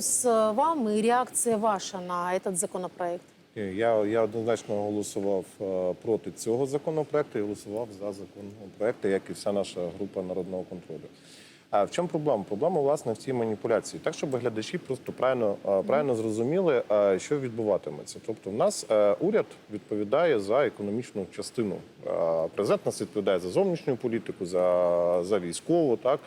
С вам и реакция ваша на этот законопроект? Я, я однозначно голосував е, проти цього законопроекту і голосував за законопроект, як і вся наша група народного контролю. А в чому проблема? Проблема власне в цій маніпуляції, так щоб глядачі просто правильно, е, правильно зрозуміли, е, що відбуватиметься. Тобто, в нас уряд відповідає за економічну частину. Президент нас відповідає за зовнішню політику, за, за військову, так.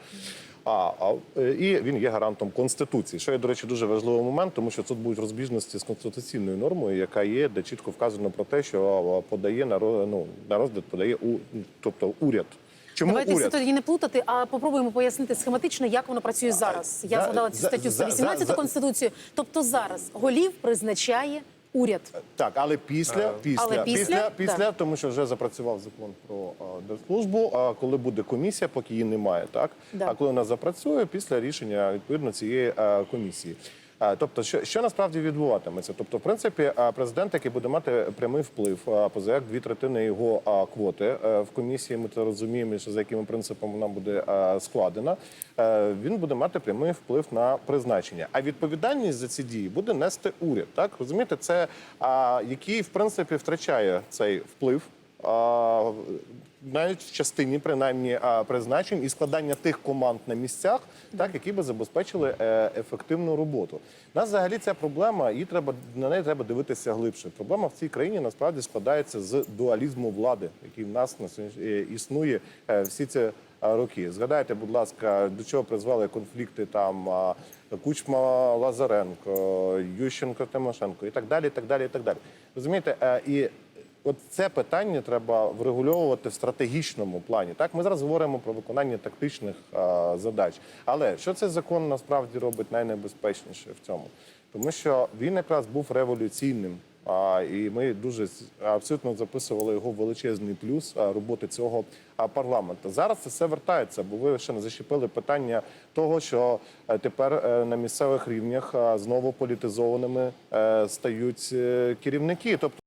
А, а е, і він є гарантом конституції, що є, до речі, дуже важливий момент, тому що тут будуть розбіжності з конституційною нормою, яка є, де чітко вказано про те, що подає на ну, на розгляд подає у тобто уряд. Чому Давайте уряд? тоді не плутати, а попробуємо пояснити схематично, як воно працює зараз. Я згадала цю статтю за- 118 за- Конституції. Тобто зараз голів призначає уряд. Так, але після, після, Але після, після, після, тому що вже запрацював закон про а, держслужбу. А коли буде комісія, поки її немає, так Да. а коли вона запрацює після рішення відповідно цієї а, комісії. Тобто, що, що насправді відбуватиметься? Тобто, в принципі, президент, який буде мати прямий вплив, поза як дві третини його квоти е, в комісії, ми це розуміємо, що за якими принципами вона буде складена. е, Він буде мати прямий вплив на призначення. А відповідальність за ці дії буде нести уряд. Так розумієте, це який в принципі втрачає цей вплив. Навіть в частині принаймні призначень і складання тих команд на місцях, так які би забезпечили е, ефективну роботу. Нас взагалі ця проблема, її треба на неї треба дивитися глибше. Проблема в цій країні насправді складається з дуалізму влади, який в нас на е, існує е, всі ці роки. Згадайте, будь ласка, до чого призвели конфлікти там Кучма Лазаренко, Ющенко Тимошенко і так далі. і так далі, і так далі. Розумієте, і От це питання треба врегульовувати в стратегічному плані. Так, ми зараз говоримо про виконання тактичних а, задач. Але що цей закон насправді робить найнебезпечніше в цьому? Тому що він якраз був революційним. А, і ми дуже абсолютно записували його величезний плюс а, роботи цього а, парламенту. Зараз це все вертається, бо ви ще не зачепили питання того, що е, тепер е, на місцевих рівнях а, знову політизованими е, стають е, керівники. Тобто